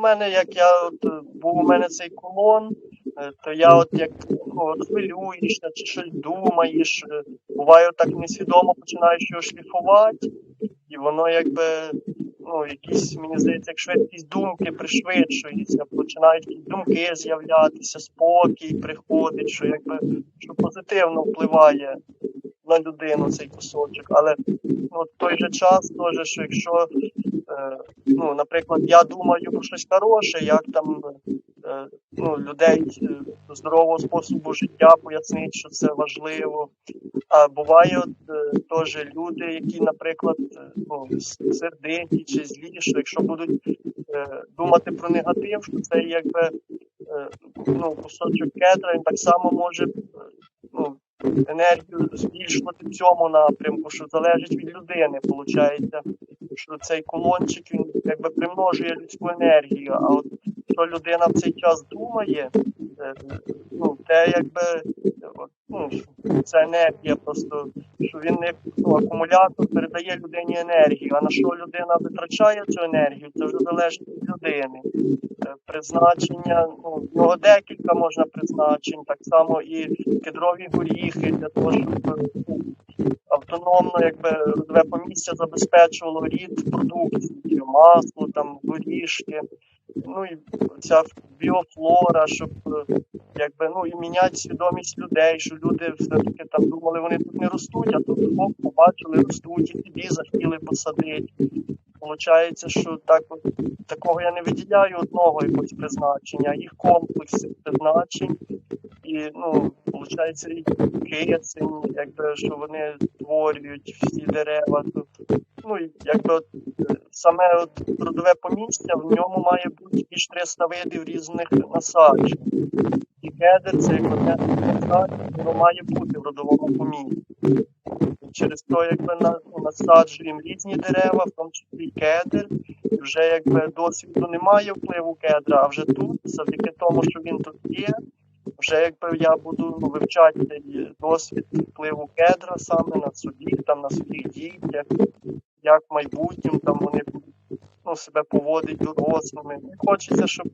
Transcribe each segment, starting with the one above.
мене, як я от е, був у мене цей колон, е, то я от як от хвилюєшся чи щось думаєш, е, буває так несвідомо починаєш його шліфувати, і воно якби, ну, якісь, мені здається, як швидкість думки пришвидшується, починають якісь думки з'являтися, спокій приходить, що якби що позитивно впливає на людину цей кусочок. Але ну, в той же час теж, що якщо ну, наприклад, я думаю про щось хороше, як там е, ну, людей е, здорового способу життя пояснити, що це важливо. А буває от, теж люди, які, наприклад, ну, сердиті чи злі, що якщо будуть думати про негатив, що це якби ну, кусочок кедра, він так само може ну, енергію збільшувати в цьому напрямку, що залежить від людини, виходить що цей колончик він якби примножує людську енергію. А от що людина в цей час думає, е, ну, те якби ну, ця енергія просто, що він як ну, акумулятор передає людині енергію. А на що людина витрачає цю енергію, це вже залежить від людини. Е, призначення, ну, нього декілька можна призначень, так само і кедрові горіхи для того, щоб автономно якби родове помістя забезпечувало рід продукції, масло, там, горішки, ну і ця біофлора, щоб якби ну і міняти свідомість людей, що люди все-таки там думали, вони тут не ростуть, а тут оп, побачили, ростуть, і тобі захотіли посадити. Получається, що так такого я не виділяю одного якогось призначення, їх комплекс призначень. І ну, виходить, і кисень, якби що вони створюють всі дерева. Тут. Ну, якби от, саме от трудове помістя, в ньому має бути більш 300 видів різних насаджень. І кедр це як має бути в родовому помісті. Через якби на, ну, насаджуємо різні дерева, в тому числі кедр, і вже якби досвіду немає впливу кедра, а вже тут, завдяки тому, що він тут є, вже якби я буду вивчати досвід впливу кедра саме на собі, там на своїх дітях, як в майбутньому там вони ну, себе поводять дорослими. І хочеться, щоб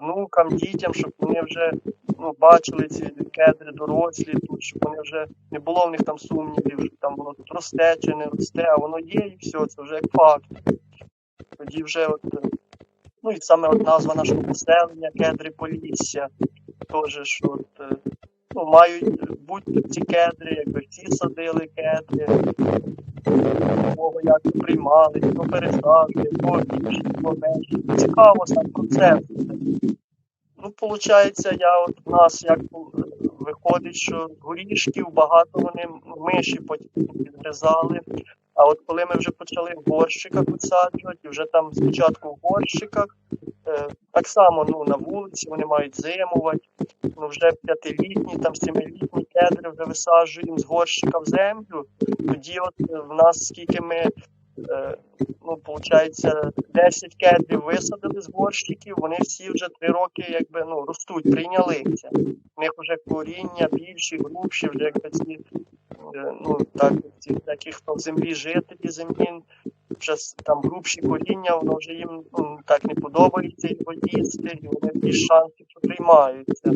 внукам, дітям, щоб вони вже ну, бачили ці кедри дорослі, тут, щоб вони вже не було в них там сумнівів, що там воно тут росте чи не росте, а воно є і все, це вже як факт. Тоді вже от, ну і саме от назва нашого поселення Кедри Полісся теж, що от, ну, мають бути ці кедри, якби всі садили кедри, кого як приймали, хто пересадки, хто більше, хто менше. Цікаво сам процес. Ну, виходить, я от у нас як виходить, що горішків багато вони миші потім підгризали. А от коли ми вже почали в горщиках висаджувати, вже там спочатку в горщиках, е, так само ну, на вулиці вони мають зимувати, ну вже п'ятилітні, там семилітні кедри вже висаджуємо з горщика в землю. Тоді от в нас скільки ми, е, ну, виходить, 10 кедрів висадили з горщиків, вони всі вже три роки якби, ну, ростуть, прийнялися. У них вже коріння більші, грубші, вже якби ці Е, ну так, такі, хто в землі жителі землі, вже там грубші коріння, воно вже їм ну, так не подобається його їсти, і вони більш шансів приймаються.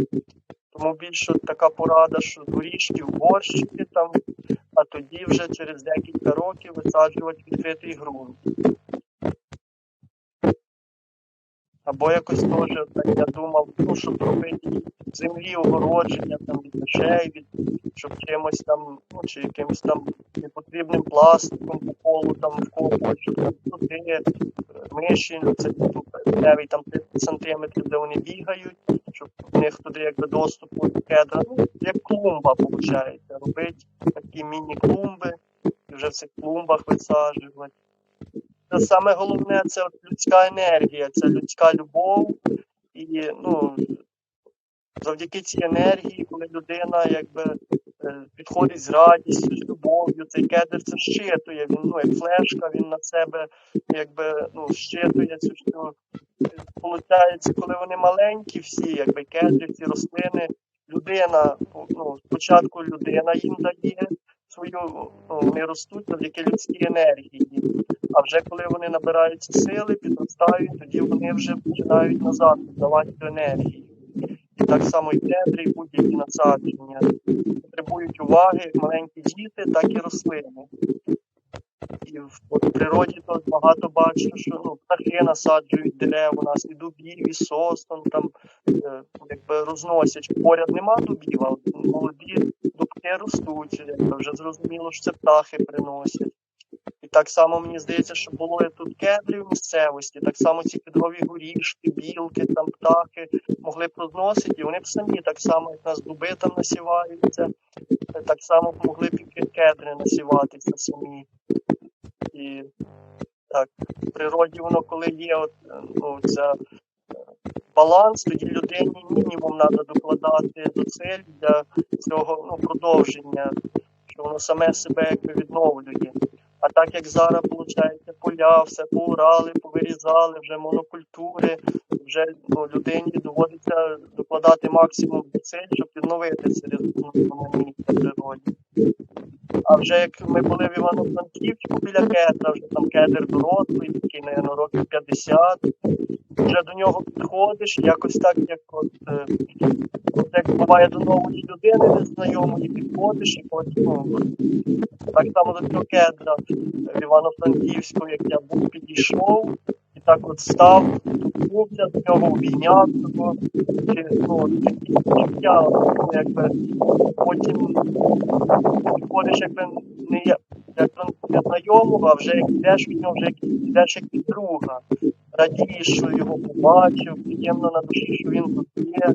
Тому більше така порада, що горішки в горщики там, а тоді вже через декілька років висаджувати відкритий ґрунт. Або якось теж, так я думав, ну, щоб робити землі огородження там від від, щоб чимось там, ну чи якимось там непотрібним пластиком по полу там вкопувати, щоб там туди е, миші, це дев'ять там 30 сантиметрів, де вони бігають, щоб в них туди якби доступу до кедра. Ну, як клумба, виходить, робити такі міні-клумби, і вже в цих клумбах висаджувати. Саме головне це людська енергія, це людська любов. І ну, завдяки цій енергії, коли людина якби е, підходить з радістю, з любов'ю, цей кедр це щитує, він ну, як флешка, він на себе якби ну, щитує цю всю. Получається, коли вони маленькі, всі, якби кедри, ці рослини, людина, ну, спочатку людина їм дає свою, вони ростуть завдяки людській енергії. А вже коли вони набираються сили, підростають, тоді вони вже починають назад віддавати енергію. І так само і кедри, і будь-які насадження потребують уваги як маленькі діти, так і рослини. І в природі тут багато бачу, що ну, птахи насаджують дерева, у нас і дубів, і сосен, там е, якби розносять. Поряд нема дубів, а молоді дубки ростуть. Якби вже зрозуміло, що це птахи приносять. Так само мені здається, що було і тут в місцевості, так само ці кедрові горішки, білки, там птахи могли б розносити, і вони б самі, так само, як нас дуби там насіваються, так само могли б і кедри насіватися самі. І так, в природі воно коли є от, е, ну, ця, е, баланс, тоді людині мінімум треба докладати зусиль для цього ну, продовження, що воно саме себе якби відновлює. А так як зараз, виходить, поля, все поурали, повирізали, вже монокультури, вже ну, людині доводиться докладати максимум зусиль, щоб відновити це природі. А вже як ми були в Івано-Франківську біля кедра, вже там кедр дорослий, такий, наверное, років 50, вже до нього підходиш, якось так, як от, е, от як буває до нової людини незнайомої, підходиш і от, ну, так само до цього кедра в Івано-Франківську, як я був, підійшов, і так от став, торкнувся до нього, обійняв його, чи, ну, ну, якби, потім підходиш, якби не я- як до незнайомого, а вже як йдеш від нього, вже як йдеш як від друга. Радієш, що його побачив, приємно на душі, що він тут є,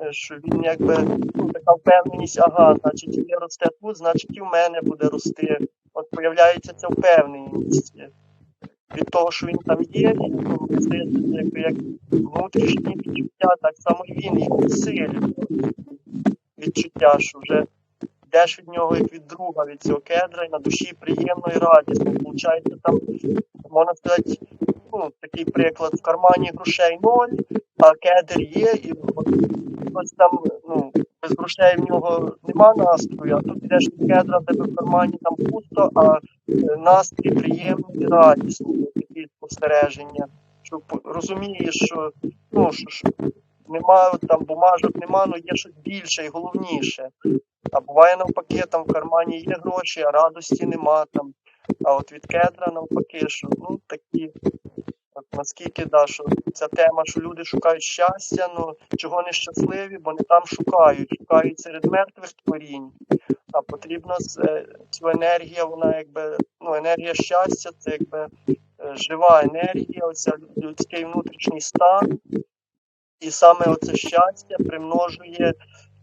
е, що він якби ну, така впевненість, ага, значить, він росте тут, значить і в мене буде рости. От появляється ця впевненість від того, що він там є, і здається, якби як внутрішні відчуття, так само і він, і силі. Відчуття, що вже йдеш від нього як від друга, від цього кедра, і на душі приємно і радісно. Получається там, можна сказати, ну, такий приклад, в кармані грошей ноль, а кедр є, і хтось там, ну, без грошей в нього нема настрою, а тут йдеш від кедра, тебе в кармані там пусто, а е, настрій приємний і радісний, такі спостереження. Що розумієш, що ну що, що нема там бумажок, нема, ну є щось більше і головніше. А буває навпаки, там в кармані є гроші, а радості нема там. А от від кедра навпаки, що ну такі, от наскільки да, що ця тема, що люди шукають щастя, ну чого не щасливі, бо не там шукають, шукають серед мертвих творінь. А потрібно е, цю енергію, вона якби ну енергія щастя, це якби е, жива енергія, оця людський внутрішній стан. І саме оце щастя примножує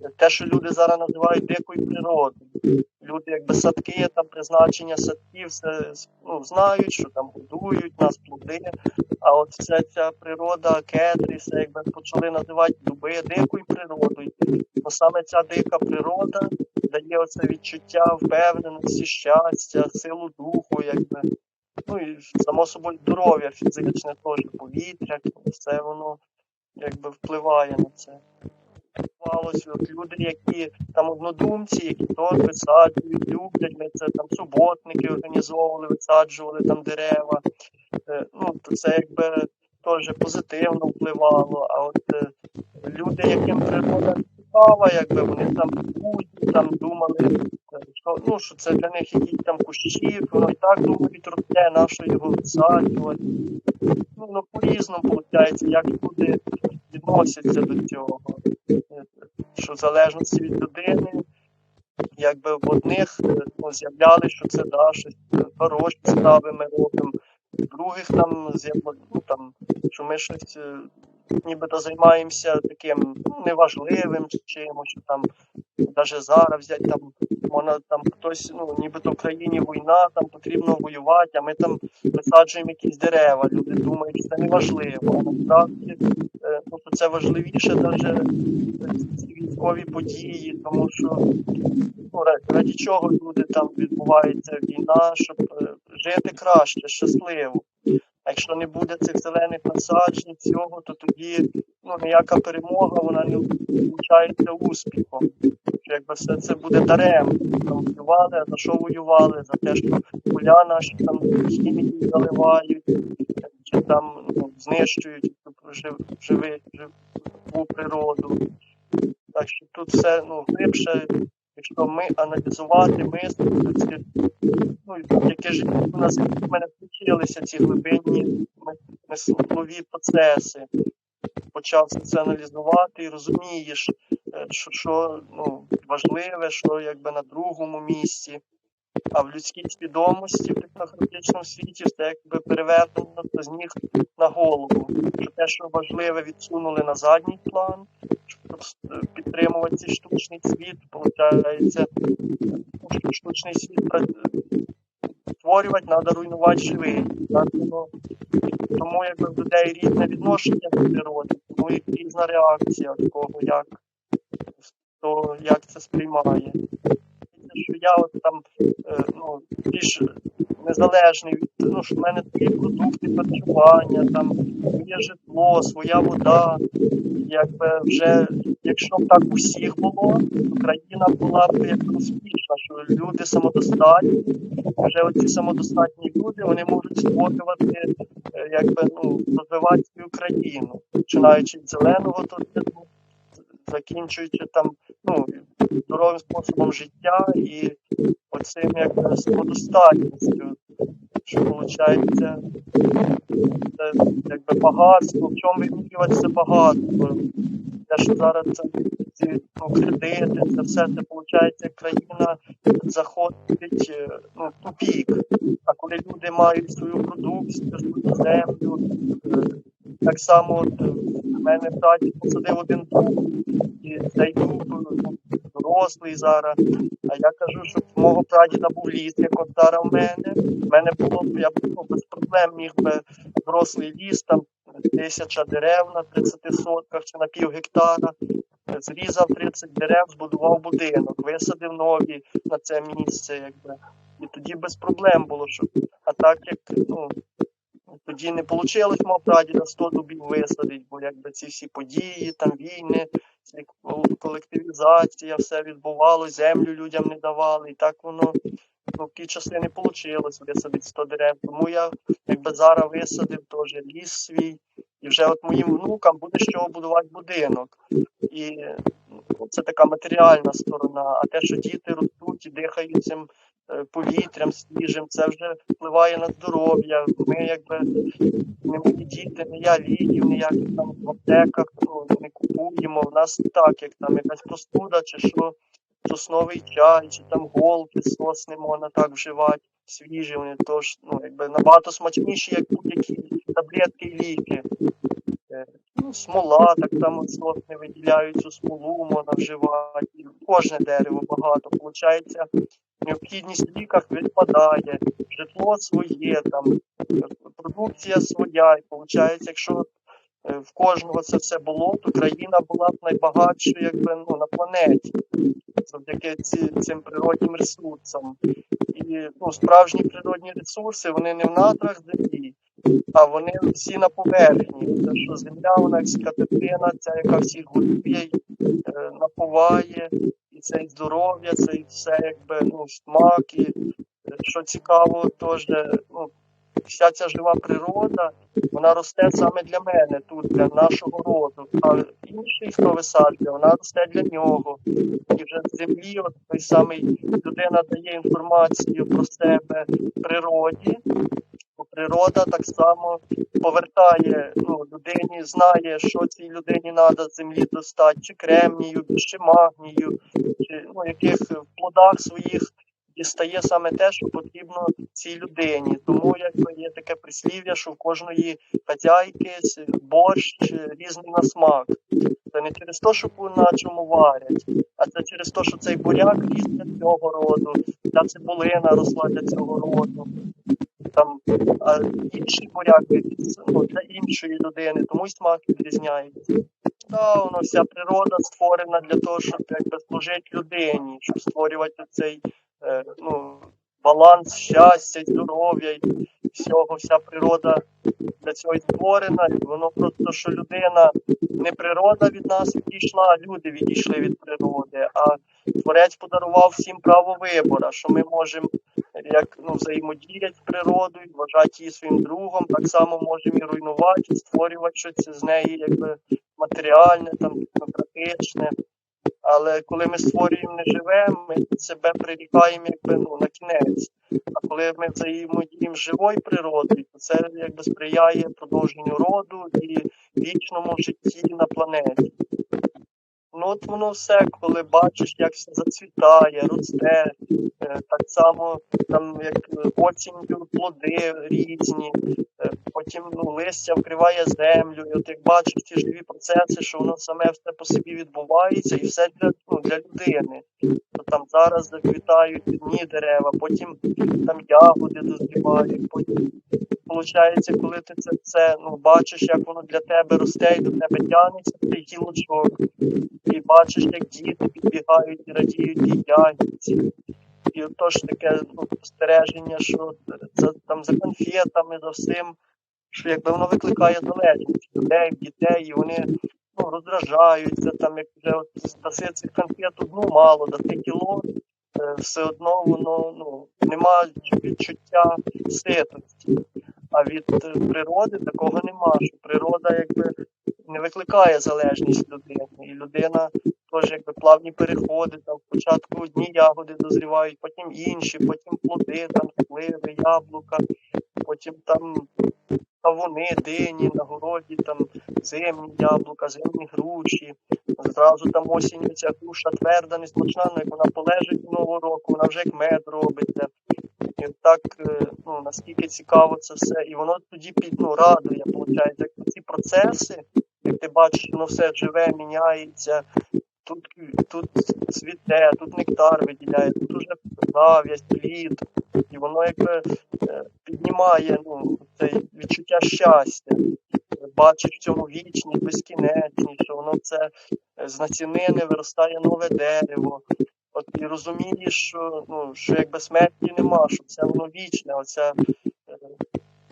те, що люди зараз називають дикою природою. Люди, якби садки, там призначення садків, все ну, знають, що там годують нас плоди. А от вся ця природа, кедри, все якби почали називати дуби дикою природою. Бо саме ця дика природа дає оце відчуття впевненості, щастя, силу духу, якби. Ну і само собою здоров'я фізичне теж, повітря, все воно якби впливає на це. Люди, які там однодумці, які теж висаджують, люблять, ми це там суботники організовували, висаджували там дерева. Е, Ну, то це якби теж позитивно впливало. А от е, люди, яким природа цікава, якби вони там будуть, там думали, е, що, ну, що це для них якісь там кущі, воно і так думають росте, на що його висаджувати. Ну, ну по-різному виходить, як люди відносяться до цього. Е, Що в залежності від людини, якби в одних е, ну, з'являли, що це да, щось хороші справи ми робимо, в других там ну, там, що ми щось нібито займаємося таким ну, неважливим чимось, що там навіть зараз взяти там, можна там хтось, ну нібито в країні війна, там потрібно воювати, а ми там висаджуємо якісь дерева. Люди думають, що це неважливо. Насправді е, ну, це важливіше навіть ці військові події, тому що ну, раді чого люди там відбувається війна, щоб е, жити краще, щасливо. А якщо не буде цих зелених насаджень, цього, то тоді ну, ніяка перемога вона не виходить успіхом. Що якби все це буде даремно. Там воювали, за що воювали? За те, що поля наші там хімії заливають, чи там ну, знищують жив, живу природу. Так що тут все ну, глибше, якщо ми аналізувати, мислити, ну, яке життя у нас в мене включилися ці глибинні мислові процеси. Почав це аналізувати і розумієш, е, що що ну, важливе, що якби на другому місці. А в людській свідомості в технократичному світі все якби перевернено з ніг на голову. Що те, що важливе, відсунули на задній план, щоб підтримувати цей штучний світ, виходить, штучний світ створювати, треба руйнувати живий. Ну, тому якби в людей різне відношення до природи, тому і різна реакція того, як, то, як це сприймає що я от там е, ну, більш незалежний від ну, що в мене свої продукти харчування, там своє житло, своя вода. Якби вже, якщо б так у всіх було, то країна була б як успішна, що люди самодостатні, вже оці самодостатні люди вони можуть створювати, е, якби ну, розвивати свою країну, починаючи від зеленого туризму, закінчуючи там ну, здоровим способом життя і оцим якби самодостатністю, що виходить, це якби багатство, в чому вимірювати багатство. Те, що зараз це ці ну, кредити, це все це виходить, країна заходить е, ну, в тупік. А коли люди мають свою продукцію, свою землю, е, так само от, в мене в посадив один дуб, і цей ну, дорослий зараз. А я кажу, що в мого прадіда був ліс, як от зараз в мене. В мене було б, я ну, без проблем міг би дорослий ліс, там тисяча дерев на 30 сотках чи на пів гектара. Зрізав 30 дерев, збудував будинок, висадив нові на це місце, якби. І тоді без проблем було, що а так як ну, тоді не вийшло мав прадіда 100 дубів висадити, бо якби ці всі події, там війни, колективізація, все відбувалося, землю людям не давали. І так воно в ті часи не вийшло висадити 100 дерев. Тому я якби зараз висадив теж ліс свій. І вже от моїм внукам буде чого будувати будинок. І ну, це така матеріальна сторона. А те, що діти ростуть і дихають цим повітрям свіжим, це вже впливає на здоров'я. Ми якби не мої діти, не я ліків, ніяких там в аптеках ну, не купуємо. В нас так, як там якась простуда, чи що сосновий чай, чи там голки сосни можна так вживати, свіжі, вони тож ну, якби набагато смачніші, як будь-які таблетки і ліки. Ну, Смола, так само сосни виділяють цю смолу, можна вживати. Кожне дерево багато. Получається, необхідність в ліках відпадає, житло своє, там, продукція своя. І виходить, якщо е, в кожного це все було, то країна була б найбагатшою якби, ну, на планеті завдяки ці, цим природнім ресурсам. І ну, справжні природні ресурси вони не в надрах землі, а вони всі на поверхні. Те, що земля, вона як скатертина, ця, яка всіх годує, е, напуває, це і здоров'я, це і все якби ну, смак. І що цікаво, теж ну, вся ця жива природа, вона росте саме для мене тут, для нашого роду. А інший, хто висаджує, вона росте для нього. І вже з землі, от той самий людина дає інформацію про себе природі. Природа так само повертає ну, людині, знає, що цій людині треба землі достати, чи кремнію, чи магнію, чи ну, яких в плодах своїх дістає саме те, що потрібно цій людині. Тому якби є таке прислів'я, що в кожної хазяйки борщ різний на смак. Це не через те, що на чому варять, а це через те, що цей буряк різний цього роду, ця цибулина росла для цього роду там а інші буряки ну, для іншої людини, тому й смак відрізняється. Та воно вся природа створена для того, щоб служити людині, щоб створювати цей е, ну, баланс щастя, здоров'я і всього, вся природа для цього і створена. Воно просто, що людина не природа від нас відійшла, а люди відійшли від природи. А творець подарував всім право вибору, що ми можемо як ну, взаємодіяти з природою, вважати її своїм другом, так само можемо і руйнувати, і створювати щось з неї, якби матеріальне, там, демократичне. Але коли ми створюємо неживе, ми себе прирікаємо якби ну, на кінець. А коли ми взаємодіємо з живою природою, то це якби сприяє продовженню роду і вічному житті на планеті. Ну от воно все, коли бачиш, як все зацвітає, росте, е, так само там як е, осінню плоди різні, е, потім ну, листя вкриває землю, і от як бачиш ці живі процеси, що воно саме все по собі відбувається, і все для, ну, для людини. То там зараз заквітають одні дерева, потім там ягоди дозрівають, потім Получається, коли ти це все ну, бачиш, як воно для тебе росте і до тебе тягнеться, цей гілочок, і бачиш, як діти підбігають і радіють і тягнуться. І отож таке ну, спостереження, що за, там за конфетами, за всім, що якби воно викликає залежність людей, дітей, і вони ну, роздражаються, там як вже от даси цих конфет одну мало, даси кіло, все одно воно ну, нема відчуття ситості. А від е, природи такого нема. Що природа якби не викликає залежність людини. І людина теж якби плавні переходи, там спочатку одні ягоди дозрівають, потім інші, потім плоди, там сливи, яблука, потім там кавуни, дині, на городі, там зимні яблука, зимні груші. Зразу там осінню ця груша тверда, несмачна, як вона полежить нового року, вона вже як мед робиться. І так, е, ну, наскільки цікаво це все. І воно тоді під ну, радує, виходить, як ці процеси, як ти бачиш, воно все живе, міняється. Тут тут цвіте, тут нектар виділяє, тут уже зав'язь, плід. І воно якби е, піднімає ну, це відчуття щастя. Бачиш в цьому вічність, безкінечність, що воно це е, з націнини виростає нове дерево. От і розумієш, що ну, що якби смерті нема, що це воно вічне, оця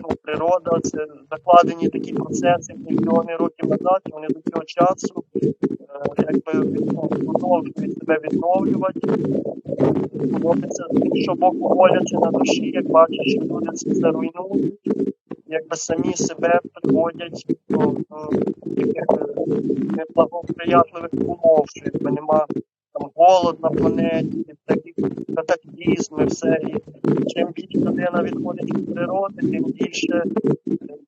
ну, природа, це закладені такі процеси мільйони років назад, і вони до цього часу е, якби ну, продовжують себе відновлювати. Робиться з іншого боку боляче на душі, як бачиш, що люди це все руйнують, якби самі себе приводять до, таких е, неблагоприятливих умов, що якби нема голод на планеті, такі катаклізми, все. І чим більше людина відходить від природи, тим більше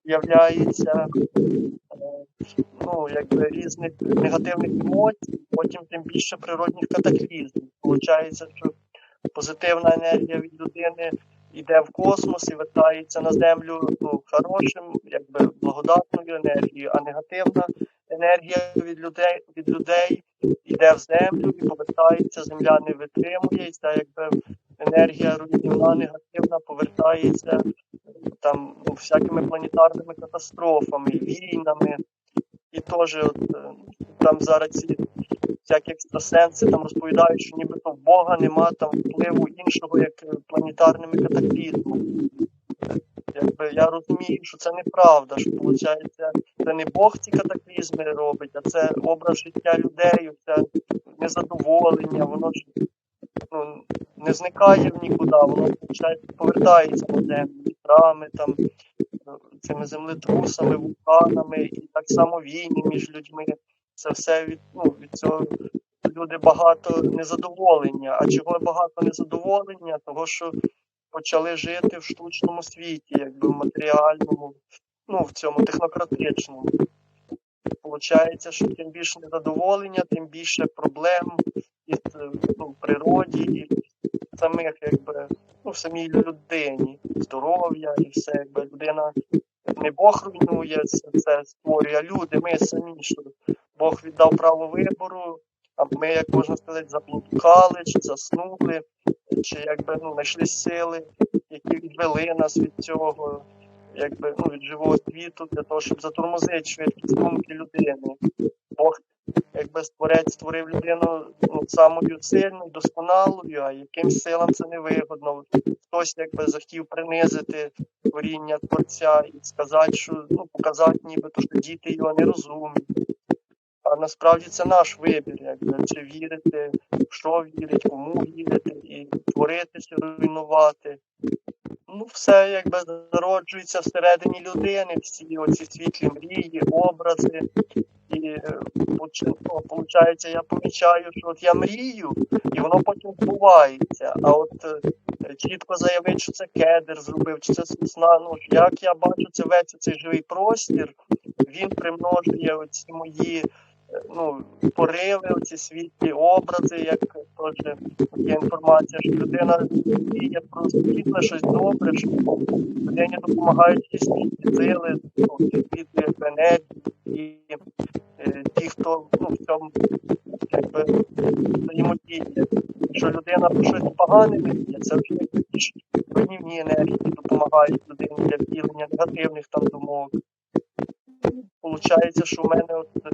з'являється е, ну, якби різних негативних емоцій, потім тим більше природних катаклізмів. Получається, що позитивна енергія від людини йде в космос і вертається на землю ну, хорошим, якби благодатною енергією, а негативна енергія від людей від людей йде в землю і повертається, земля не витримує, і якби енергія руйнівна, негативна повертається там ну, всякими планетарними катастрофами, війнами. І теж от, е, там зараз ці всякі екстрасенси там розповідають, що нібито в Бога нема там впливу іншого, як е, планетарними катаклізмами. Якби я розумію, що це неправда, що виходить, це не Бог ці катаклізми робить, а це образ життя людей, це незадоволення, воно ж ну, не зникає в нікуди, воно виходить, повертається на землю, вітрами, там, цими землетрусами, вулканами, і так само війни між людьми. Це все від, ну, від цього люди багато незадоволення. А чого багато незадоволення? Того, що почали жити в штучному світі, якби в матеріальному, ну, в цьому технократичному. Получається, що тим більше незадоволення, тим більше проблем і ну, в природі, і самих, якби, ну, в самій людині, здоров'я і все, якби людина не Бог руйнує це, це створює, люди, ми самі, що Бог віддав право вибору, а ми, як можна сказати, заблукали, чи заснули, чи якби ну, знайшли сили, які відвели нас від цього, якби ну, від живого світу, для того, щоб затормозити швидкість думки людини. Бог якби створець створив людину ну, самою сильною, досконалою, а якимсь силам це не вигодно. Хтось якби захотів принизити творіння творця і сказати, що ну, показати нібито, що діти його не розумні. А насправді це наш вибір, якби чи вірити, що вірить, кому вірити, і творити чи руйнувати. Ну, все якби зароджується всередині людини, всі оці світлі мрії, образи. І е, ну, получається, я помічаю, що от я мрію, і воно потім збувається. А от е, чітко заявити, що це кедр зробив, чи це сосна. Ну як я бачу це весь цей живий простір, він примножує оці мої е, ну, пориви, оці світлі образи, як теж є інформація, що людина діє про світле, щось добре, що людині допомагають якісь світлі сили, ну, світлі енергії, і ті, хто ну, в цьому якби взаємодіє. Якщо людина про щось погане мріє, це вже якісь руйнівні енергії допомагають людині для втілення негативних там думок. Получається, що в мене от е,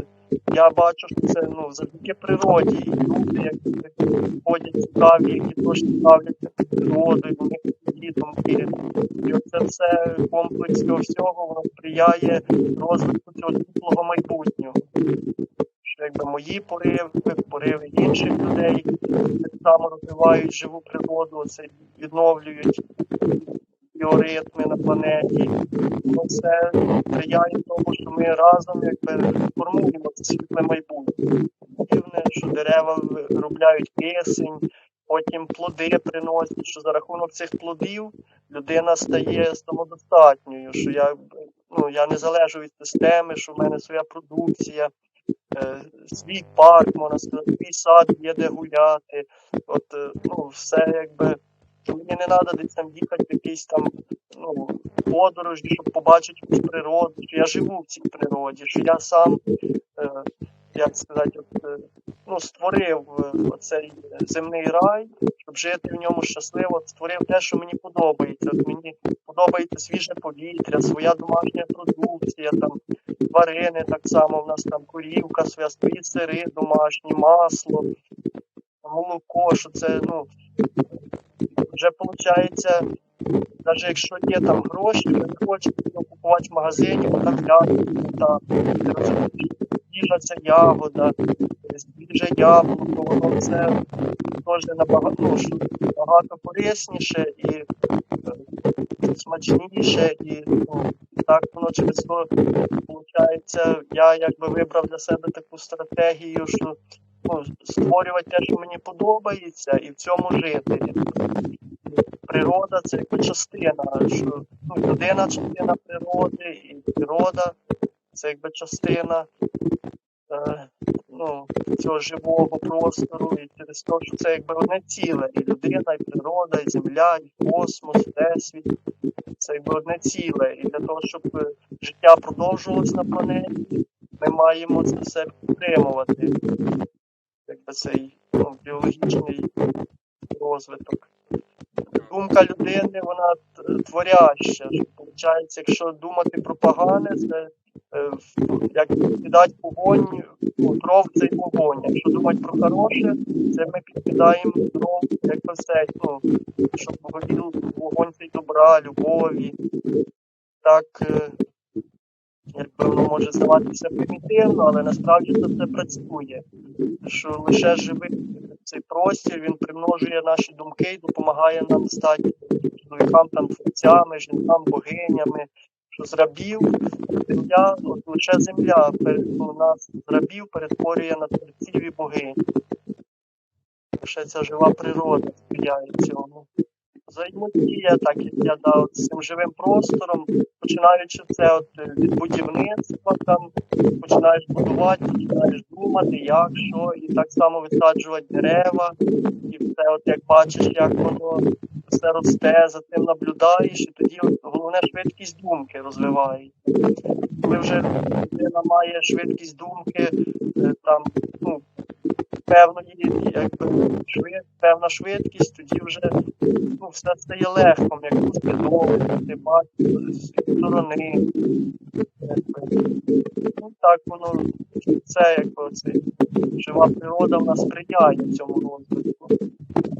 я бачу, що це ну, завдяки природі. І люди, які ходять цікаві, які теж цікавляться природою, у них свої думки. І оце все комплекс цього всього воно сприяє розвитку цього світлого майбутнього. Що якби мої пориви, пориви інших людей, які так само розвивають живу природу, це відновлюють біоритми на планеті. Ну, це сприяє тому, що ми разом якби формуємо це світле майбутнє. Дивне, що дерева виробляють кисень, потім плоди приносять, що за рахунок цих плодів людина стає самодостатньою, що я, ну, я не залежу від системи, що в мене своя продукція, е, свій парк, можна сказати, свій сад є де гуляти. От, е, ну, все якби. Мені не треба десь там їхати в якісь там ну, подорожі, щоб побачити якусь природу, що я живу в цій природі, що я сам, е, як сказати, от, е, ну, створив е, оцей земний рай, щоб жити в ньому щасливо, створив те, що мені подобається. От мені подобається свіже повітря, своя домашня продукція, там тварини так само, в нас там корівка, своя свої сири домашні, масло, молоко, що це, ну, вже виходить, навіть якщо є там гроші, ви не хочете купувати в магазині, бо там їжа це ягода, свіже яблуко, воно це теж набагато, ну, що корисніше і е, смачніше, і ну, так воно через то виходить, я якби вибрав для себе таку стратегію, що ну, створювати те, що мені подобається, і в цьому жити. Природа це якби частина, що ну, людина частина природи, і природа це якби частина е, ну, цього живого простору, і через те, що це якби одне ціле, і людина, і природа, і земля, і космос, всесвіт. Це якби одне ціле. І для того, щоб е, життя продовжувалось на планеті, ми маємо це все підтримувати. Якби цей ну, біологічний розвиток. Думка людини, вона творяща. Виходить, якщо думати про погане, це е, як кидати вогонь, ну, дров це й вогонь. Якщо думати про хороше, це ми підкидаємо дров, як би все, ну, щоб вогонь цей добра, любові. Так, е, якби може здаватися примітивно, але насправді це все працює. Що лише живий цей простір, він примножує наші думки і допомагає нам стати чоловікам там творцями, жінкам, богинями. Що з рабів земля, от лише земля ну, нас з рабів перетворює на творців і богинь. Лише ця жива природа сприяє цьому. Взаємодія, так як я дав цим живим простором, починаючи це от е, від будівництва, там починаєш будувати, починаєш думати, як, що, і так само висаджувати дерева, і все, от як бачиш, як воно все росте, за тим наблюдаєш, і тоді от, головне швидкість думки розвивається. Коли вже людина має швидкість думки, е, там, ну, певної, якби, швид, певна швидкість, тоді вже ну, все стає легком, як усвідомити, бачити з сторони. Ну так воно це якби цей жива природа в нас сприяє цьому розвитку.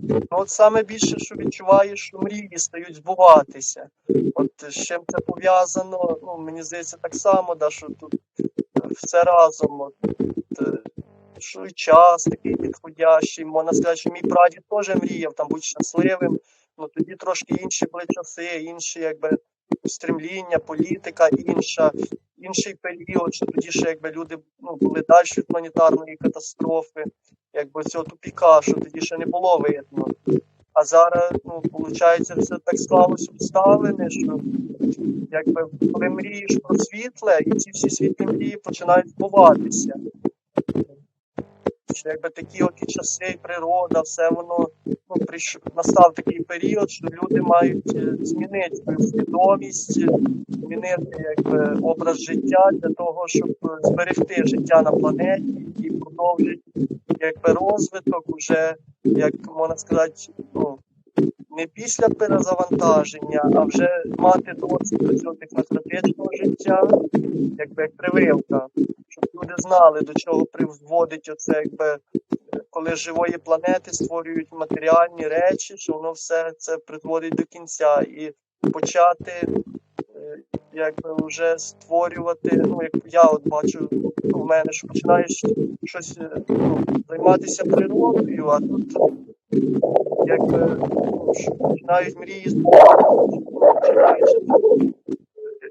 Ну, от саме більше, що відчуваю, що мрії стають збуватися. От з чим це пов'язано, ну мені здається, так само, да, що тут е, все разом. От, е, що і час такий підходящий. Можна сказати, що мій прадід теж мріяв там бути щасливим. Ну тоді трошки інші були часи, інші якби стремління, політика інша, інший період, що тоді ще якби люди ну, були далі від планетарної катастрофи, якби цього тупіка, що тоді ще не було видно. А зараз, ну, виходить, все так склалось обставини, що якби коли мрієш про світле, і ці всі світлі мрії починають збуватися. Що якби такі от часи, природа, все воно ну, прийш... настав такий період, що люди мають е, змінити свідомість, змінити якби, образ життя для того, щоб е, зберегти життя на планеті і продовжити якби, розвиток уже, як можна сказати, ну, не після перезавантаження, а вже мати досвід до цього технократичного життя, якби як прививка, щоб люди знали, до чого приводить оце, якби коли живої планети створюють матеріальні речі, що воно все це призводить до кінця і почати е, якби вже створювати, ну як я от бачу у мене, що починаєш щось е, ну, займатися природою, а тут якби ну, починають мрії починаючи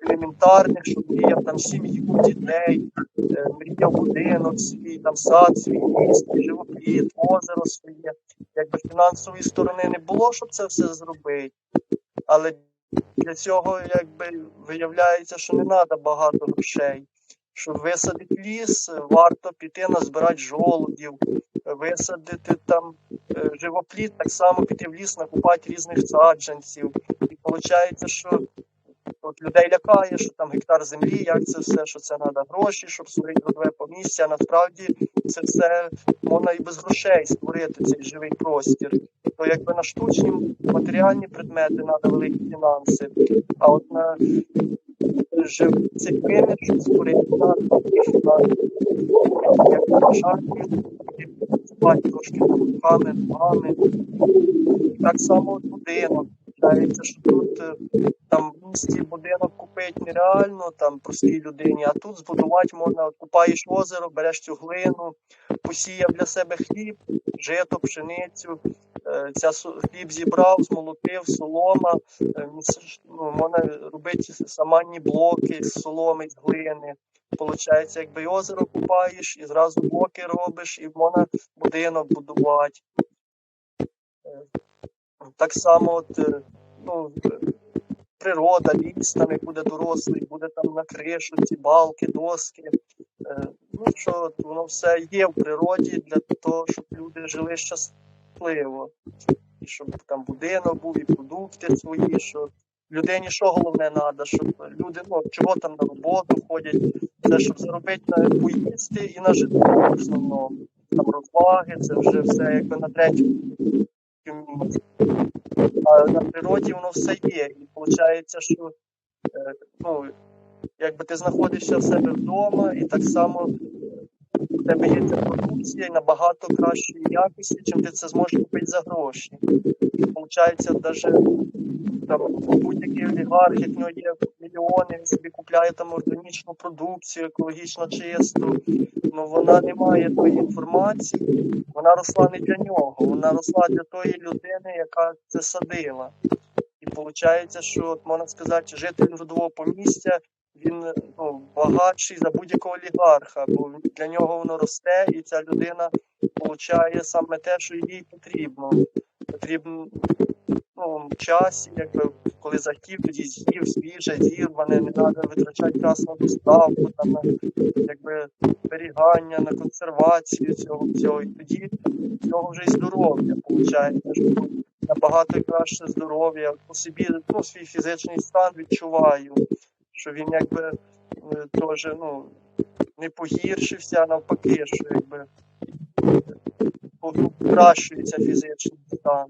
елементарних, що мріяв там сім'ю, дітей, е, мріяв будинок свій, там сад свій, ліс, живопліт, озеро своє. Якби фінансової сторони не було, щоб це все зробити. Але для цього якби виявляється, що не треба багато грошей. Щоб висадити ліс, варто піти назбирати жолудів, висадити там е, живопліт, так само піти в ліс, накупати різних саджанців. І виходить, що от людей лякає, що там гектар землі, як це все, що це треба гроші, щоб створити родове помістя. Насправді це все можна і без грошей створити цей живий простір. То якби на штучні матеріальні предмети треба великі фінанси, а от на цей вимір, щоб створити на шарки, спати трошки руками, ногами. Так само будинок. Виявляється, що тут е, там в місті будинок купити нереально, там простій людині, а тут збудувати можна, купаєш озеро, береш цю глину, посіяв для себе хліб, жито, пшеницю, е, ця хліб зібрав, змолотив, солома, е, ну, можна робити саманні блоки з соломи, з глини. Получається, якби і озеро купаєш, і зразу блоки робиш, і можна будинок будувати. Так само, от, е, ну, природа, ліс там як буде дорослий, буде там на кришу, ці балки, доски. Е, Ну що воно все є в природі для того, щоб люди жили щасливо. Щоб там будинок був, і продукти свої, що людині що головне треба, щоб люди, ну, чого там на роботу ходять, це щоб заробити на поїсти і на житло в основному. Там розваги, це вже все якби на третьому на природі воно все є. І виходить, що е, ну, якби ти знаходишся в себе вдома, і так само у тебе є ця продукція набагато кращої якості, чим ти це зможеш купити за гроші. І виходить, навіть будь-який олігарх, як в нього є мільйони, він собі купляє там органічну продукцію, екологічно чисту. Ну вона не має тої інформації, вона росла не для нього, вона росла для тої людини, яка це садила. І виходить, що от можна сказати, житель родового помістя він ну, багатший за будь-якого олігарха, бо для нього воно росте, і ця людина получає саме те, що їй потрібно. Потрібно ну, часі, якби коли захотів, тоді з'їв, свіже, зірване, не треба витрачати час на доставку, там, на якби зберігання, на консервацію цього всього. І тоді в нього вже і здоров'я виходить, що набагато краще здоров'я. По собі ну, свій фізичний стан відчуваю, що він якби е, теж ну, не погіршився, а навпаки, що якби покращується фізичний стан.